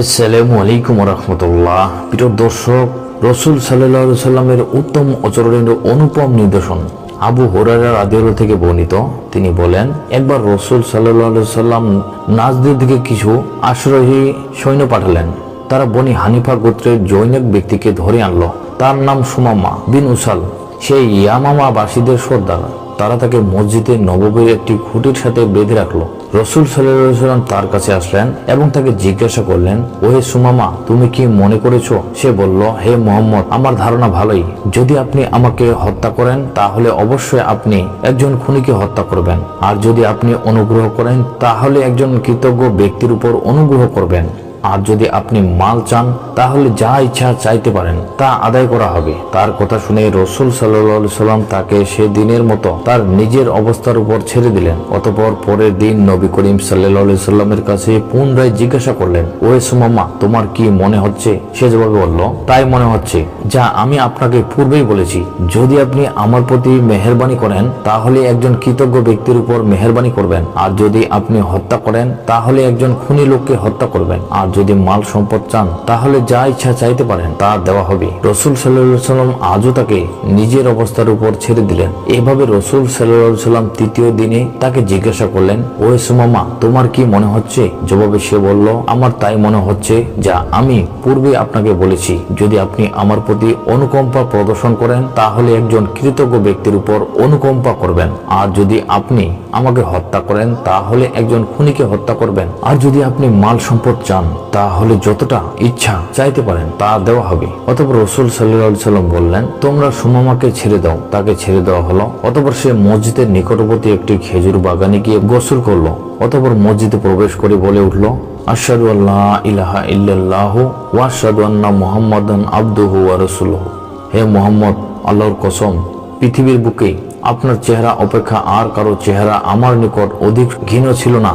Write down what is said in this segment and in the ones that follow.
আসসালামু আলাইকুম রহমতুল্লাহ প্রিয় দর্শক, রসুল সাল্লাহ সাল্লামের উত্তম আচরণের অনুপম নিদর্শন আবু হোরারা রাদিউল থেকে বর্ণিত। তিনি বলেন, একবার রসুল সাল্লাহ সাল্লাম নাজদের দিকে কিছু আশ্রয়ী সৈন্য পাঠালেন। তারা বনি হানিফা গোত্রের জৈনক ব্যক্তিকে ধরে আনলো। তার নাম সুমাম্মা বিন উসাল। সেই ইয়ামামা বাসীদের সর্দার। তারা তাকে মসজিদে নববীর একটি খুঁটির সাথে বেঁধে রাখল। রসুল সাল্লাম তার কাছে আসলেন এবং তাকে জিজ্ঞাসা করলেন, ওহে সুমামা, তুমি কি মনে করেছ? সে বলল, হে মোহাম্মদ, আমার ধারণা ভালোই। যদি আপনি আমাকে হত্যা করেন, তাহলে অবশ্যই আপনি একজন খুনিকে হত্যা করবেন। আর যদি আপনি অনুগ্রহ করেন, তাহলে একজন কৃতজ্ঞ ব্যক্তির উপর অনুগ্রহ করবেন। আর যদি আপনি মাল চান, তাহলে যা ইচ্ছা চাইতে পারেন, তা আদায় করা হবে। তার কথা শুনে রসুল সাল্লাহ সাল্লাম তাকে সে দিনের মতো তার নিজের অবস্থার উপর ছেড়ে দিলেন। অতপর পরের দিন নবী করিম সাল্লাহ সাল্লামের কাছে পুনরায় জিজ্ঞাসা করলেন ওয়ে সুমাম্মা, তোমার কি মনে হচ্ছে? সে জবাবে বলল, তাই মনে হচ্ছে, যা আমি আপনাকে পূর্বেই বলেছি। যদি আপনি আমার প্রতি মেহরবানি করেন, তাহলে একজন কৃতজ্ঞ ব্যক্তির উপর মেহরবানি করবেন। আর যদি আপনি হত্যা করেন, তাহলে একজন খুনি লোককে হত্যা করবেন। আর যদি মাল সম্পদ চান, তাহলে যা ইচ্ছা চাইতে পারেন, তা দেওয়া হবে। রসুল সাল্লাম আজও তাকে নিজের অবস্থার উপর ছেড়ে দিলেন। এভাবে রসুল সাল্লাম তৃতীয় দিনে তাকে জিজ্ঞাসা করলেন ওয়ে সুমামা, তোমার কি মনে হচ্ছে? জবাবে সে বলল, আমার তাই মনে হচ্ছে যা আমি পূর্বে আপনাকে বলেছি। যদি আপনি আমার প্রতি অনুকম্পা প্রদর্শন করেন, তাহলে একজন কৃতজ্ঞ ব্যক্তির উপর অনুকম্পা করবেন। আর যদি আপনি আমাকে হত্যা করেন, তাহলে একজন খুনিকে হত্যা করবেন। আর যদি আপনি মাল সম্পদ চান তাহলে যতটা ইচ্ছা চাইতে পারেন তা দেওয়া হবে। অতপর রসুল সাল্লাহ সাল্লাম বললেন, তোমরা সুমামাকে ছেড়ে দাও। তাকে ছেড়ে দেওয়া হলো। অতপর সে মসজিদের নিকটবর্তী একটি খেজুর বাগানে গিয়ে গোসল করল। অতপর মসজিদে প্রবেশ করে বলে উঠল, আশহাদু আল্লাহ ইলাহা ইল্লাল্লাহ ওয়া আশহাদু আন্না মুহাম্মাদান আবদুহু হে মোহাম্মদ, আল্লাহর কসম, পৃথিবীর বুকে আপনার চেহারা অপেক্ষা আর কারও চেহারা আমার নিকট অধিক ঘৃণ ছিল না।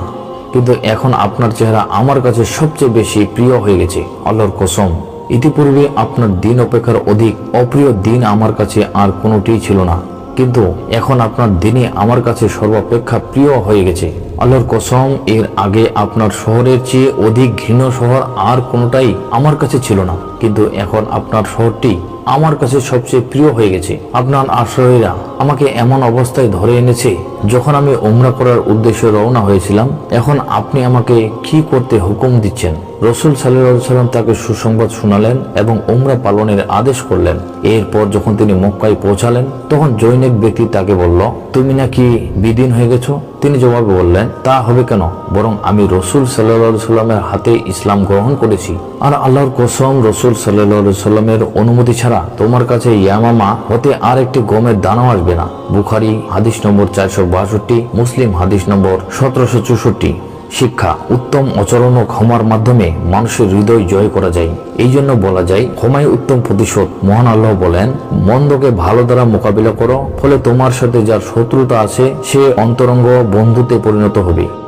কিন্তু এখন আপনার চেহারা আমার কাছে সবচেয়ে বেশি প্রিয় হয়ে গেছে। আল্লাহর কসম। ইতিপূর্বে আপনার দিন অপেক্ষার অধিক অপ্রিয় দিন আমার কাছে আর কোনোটি ছিল না। কিন্তু এখন আপনার দিনে আমার কাছে সর্বাপেক্ষা প্রিয় হয়ে গেছে। আল্লাহর কসম, এর আগে আপনার শহরের চেয়ে অধিক ঘৃণ শহর আর কোনোটাই আমার কাছে ছিল না। কিন্তু এখন আপনার শহরটি আমার কাছে সবচেয়ে প্রিয় হয়ে গেছে। আপনার আশ্রয়রা আমাকে এমন অবস্থায় ধরে এনেছে, যখন আমি ওমরা করার উদ্দেশ্যে রওনা হয়েছিলাম, এখন আপনি আমাকে কি করতে হুকুম দিচ্ছেন? রসুল সাল্লাহ সাল্লাম তাকে সুসংবাদ শোনালেন এবং ওমরা পালনের আদেশ করলেন। এরপর যখন তিনি মক্কায় পৌঁছালেন, তখন জৈনিক ব্যক্তি তাকে বলল, তুমি নাকি বিদিন হয়ে গেছো? তিনি জবাবে বললেন, তা হবে কেন? বরং আমি রসুল সাল্লাহ সাল্লামের হাতে ইসলাম গ্রহণ করেছি। আর আল্লাহর কসম, রসুল সাল্লাহ সাল্লামের অনুমতি ছাড়া তোমার কাছে ইয়ামামা হতে আর একটি গমের দানাও আসবে না। বুখারি হাদিস নম্বর চারশো বাষট্টি, মুসলিম হাদিস নম্বর সতেরোশো চৌষট্টি। শিক্ষা উত্তম আচরণ ও ক্ষমার মাধ্যমে মানুষের হৃদয় জয় করা যায়। এই জন্য বলা যায়, ক্ষমাই উত্তম প্রতিশোধ। মহান আল্লাহ বলেন, মন্দকে ভালো দ্বারা মোকাবিলা করো, ফলে তোমার সাথে যার শত্রুতা আছে, সে অন্তরঙ্গ বন্ধুতে পরিণত হবে।